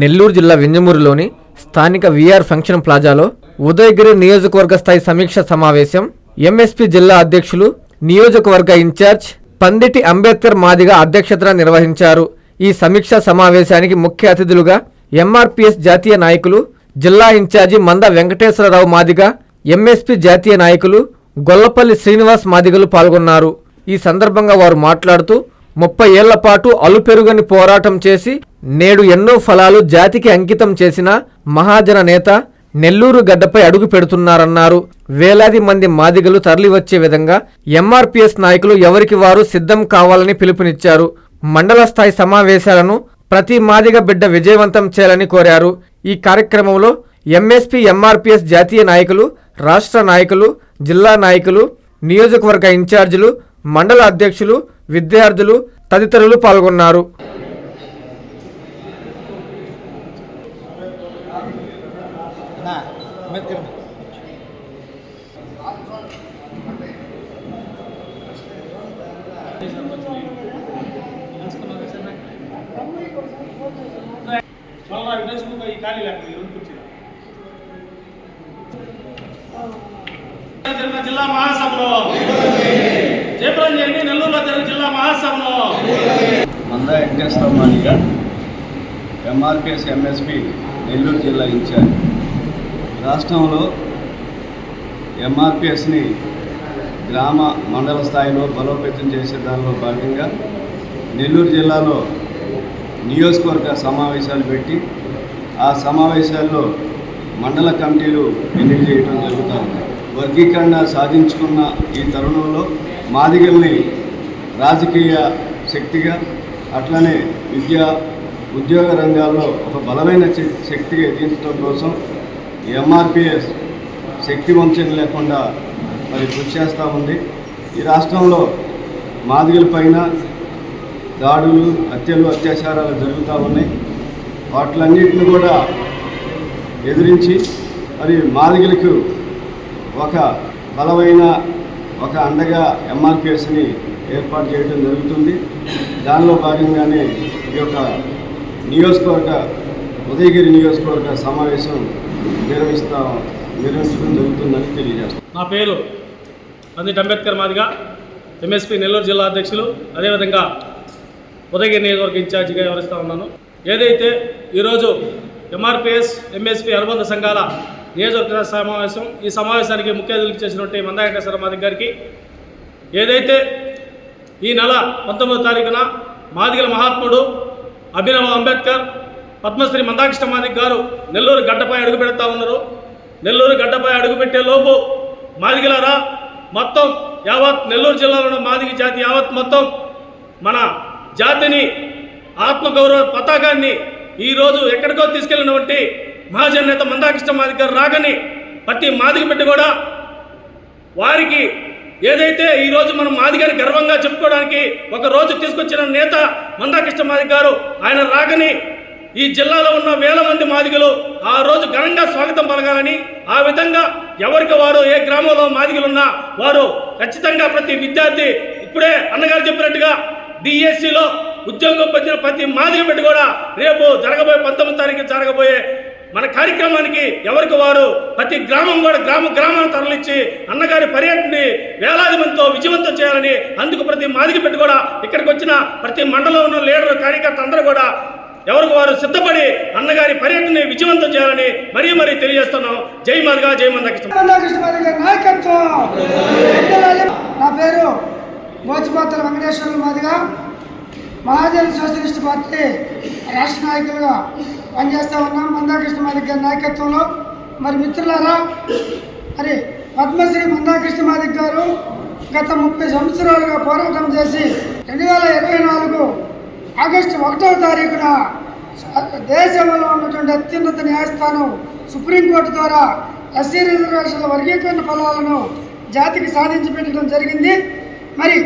నెల్లూరు జిల్లా వెంజమూరులోని స్థానిక విఆర్ ఫంక్షన్ ప్లాజాలో ఉదయగిరి నియోజకవర్గ స్థాయి సమీక్ష సమావేశం ఎంఎస్పీ జిల్లా అధ్యక్షులు నియోజకవర్గ ఇన్ఛార్జ్ పందిటి అంబేద్కర్ మాదిగ అధ్యక్షతన నిర్వహించారు. ఈ సమీక్షా సమావేశానికి ముఖ్య అతిథులుగా ఎంఆర్పిఎస్ జాతీయ నాయకులు జిల్లా ఇన్ఛార్జి మంద వెంకటేశ్వరరావు మాదిగ ఎంఎస్పీ జాతీయ నాయకులు గొల్లపల్లి శ్రీనివాస్ మాదిగలు పాల్గొన్నారు. ఈ సందర్భంగా వారు మాట్లాడుతూ ముప్పై ఏళ్ళ పాటు అలుపెరుగని పోరాటం చేసి నేడు ఎన్నో ఫలాలు జాతికి అంకితం చేసిన మహాజన నేత నెల్లూరు గడ్డపై అడుగు పెడుతున్నారన్నారు. వేలాది మంది మాదిగలు తరలివచ్చే విధంగా ఎంఆర్పిఎస్ నాయకులు ఎవరికి వారు సిద్ధం కావాలని పిలుపునిచ్చారు. మండల స్థాయి సమావేశాలను ప్రతి మాదిగ బిడ్డ విజయవంతం చేయాలని కోరారు. ఈ కార్యక్రమంలో ఎంఎస్పీ ఎంఆర్పిఎస్ జాతీయ నాయకులు రాష్ట్ర నాయకులు జిల్లా నాయకులు నియోజకవర్గ ఇన్ఛార్జీలు మండల అధ్యక్షులు విద్యార్థులు తదితరులు పాల్గొన్నారు. ఈ ఖాళీ లేకుండా ఈ రెండు జిల్లా మహాసభలో జయప్రదం నెల్లూరులో జరిగిన జిల్లా మహాసభలో? మంద వెంకటేశ్వర మాదిగ ఎంఆర్పిఎస్ ఎంఎస్పి నెల్లూరు జిల్లా ఇన్ఛార్జ్. రాష్ట్రంలో ఎంఆర్పిఎస్ని గ్రామ మండల స్థాయిలో బలోపేతం చేసే దానిలో భాగంగా నెల్లూరు జిల్లాలో నియోజకవర్గ సమావేశాలు పెట్టి ఆ సమావేశాల్లో మండల కమిటీలు ఎన్నిక చేయడం జరుగుతూ ఉంది. వర్గీకరణ సాధించుకున్న ఈ తరుణంలో మాదిగల్ని రాజకీయ శక్తిగా అట్లనే విద్య ఉద్యోగ రంగాల్లో ఒక బలమైన శక్తిగా ఎదించడం కోసం ఎంఆర్పిఎస్ శక్తి వంచన లేకుండా మరి కృషి చేస్తూ ఉంది. ఈ రాష్ట్రంలో మాదిగల పైన దాడులు హత్యలు అత్యాచారాలు జరుగుతూ ఉన్నాయి. వాటిలన్నింటిని కూడా ఎదిరించి మరి మాదిగలకు ఒక బలమైన ఒక అండగా ఎంఆర్పిఎస్ని ఏర్పాటు చేయడం జరుగుతుంది. దానిలో భాగంగానే ఈ యొక్క నియోజకవర్గ ఉదయగిరి నియోజకవర్గ సమావేశం నిర్వహిస్తా నిర్వహించడం జరుగుతుందని తెలియజేస్తాం. నా పేరు పందిట్ అంబేద్కర్ మాదిగా ఎంఎస్పీ నెల్లూరు జిల్లా అధ్యక్షులు. అదేవిధంగా ఉదయగిరి నియోజకవర్గ ఇన్ఛార్జిగా వ్యవహరిస్తూ ఉన్నాను. ఏదైతే ఈరోజు ఎంఆర్పిఎస్ ఎంఎస్పీ అనుబంధ సంఘాల నియోజకవర్గ సమావేశం? ఈ సమావేశానికి ముఖ్య అతిథులు చేసినటువంటి మందా వెంకటేశ్వర మాదిగ గారికి ఏదైతే ఈ నెల పంతొమ్మిదో తారీఖున మాదిగల మహాత్ముడు అభినవ అంబేద్కర్ పద్మశ్రీ మందాకృష్ణ మాదిక్ గారు నెల్లూరు గడ్డపై అడుగు పెడతా ఉన్నారు. నెల్లూరు గడ్డపై అడుగుపెట్టే లోపు మాదిగలారా మొత్తం యావత్ నెల్లూరు జిల్లాలో ఉన్న మాదిగ జాతి యావత్ మొత్తం మన జాతిని ఆత్మగౌరవ పతాకాన్ని ఈరోజు ఎక్కడికో తీసుకెళ్ళినటువంటి మహాజన్ నేత మందాకృష్ణ మాదిక గారు రాగని ప్రతి మాదిగ బిడ్డ కూడా వారికి ఏదైతే ఈరోజు మనం మాదిగారి గర్వంగా చెప్పుకోవడానికి ఒక రోజు తీసుకొచ్చిన నేత మందాకృష్ణ మాదిక గారు ఆయన రాగని ఈ జిల్లాలో ఉన్న వేల మంది మాదిగలు ఆ రోజు ఘనంగా స్వాగతం పలకాలని ఆ విధంగా ఎవరికి వారు ఏ గ్రామంలో మాదిగలున్నా వారు ఖచ్చితంగా ప్రతి విద్యార్థి ఇప్పుడే అన్నగారు చెప్పినట్టుగా డిఎస్సిలో ఉద్యోగం పొందిన ప్రతి మాదిగ బిడ్డ కూడా రేపు జరగబోయే పంతొమ్మిది తారీఖు జరగబోయే మన కార్యక్రమానికి ఎవరికి వారు? ప్రతి గ్రామం కూడా గ్రామ గ్రామాన్ని తరలించి అన్నగారి పర్యటనని వేలాది మందితో విజయవంతం చేయాలని అందుకు ప్రతి మాదిగ పెట్టి కూడా ఇక్కడికి వచ్చిన ప్రతి మండలంలో ఉన్న లీడర్ కార్యకర్త అందరూ కూడా ఎవరికి వారు సిద్ధపడి అన్నగారి పర్యటనని విజయవంతం చేయాలని మరీ మరీ తెలియజేస్తున్నాం. జై మాదిగా జై మందకృష్ణ నాయకత్వం. నా పేరు గోచిపాతల వెంకటేశ్వర మాదిగా. మహాజన్ సోషలిస్ట్ పార్టీ రాష్ట్ర నాయకులుగా పనిచేస్తూ ఉన్నాం. మందాకృష్ణ మాదిగ గారి నాయకత్వంలో. మరి మిత్రులారా మరి పద్మశ్రీ మందాకృష్ణ మాదిగ గారు గత ముప్పై సంవత్సరాలుగా పోరాటం చేసి రెండు వేల ఇరవై నాలుగు ఆగస్టు ఒకటవ తారీఖున దేశంలో ఉన్నటువంటి అత్యున్నత న్యాయస్థానం సుప్రీంకోర్టు ద్వారా ఎస్సీ రిజర్వేషన్ల వర్గీకరణ ఫలాలను జాతికి సాధించి పెట్టడం జరిగింది. మరి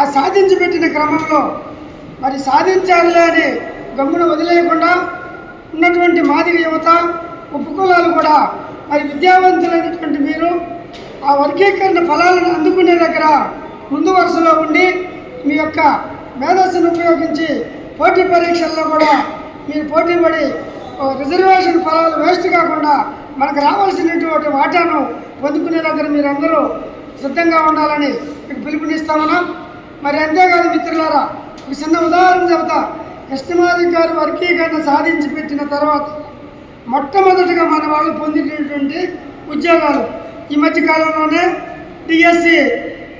ఆ సాధించి పెట్టిన క్రమంలో మరి సాధించాలే అని గమ్మును వదిలేయకుండా ఉన్నటువంటి మాదిరి యువత ఉపకులాలు కూడా మరి విద్యావంతులైనటువంటి మీరు ఆ వర్గీకరణ ఫలాలను అందుకునే దగ్గర ముందు వరుసలో ఉండి మీ యొక్క మేధస్సును ఉపయోగించి పోటీ పరీక్షల్లో కూడా మీరు పోటీ పడి రిజర్వేషన్ ఫలాలు వేస్ట్ కాకుండా మనకు రావాల్సినటువంటి వాటాను పొందుకునే దగ్గర మీరందరూ సిద్ధంగా ఉండాలని మీకు పిలుపునిస్తామన్నా. మరి అంతేకాదు మిత్రులారా ఒక చిన్న ఉదాహరణ చెబుతా. కృష్ణమాధికారి వర్గీకరణ సాధించి పెట్టిన తర్వాత మొట్టమొదటిగా మన వాళ్ళు పొందినటువంటి ఉద్యోగాలు. ఈ మధ్య కాలంలోనే డిఎస్సి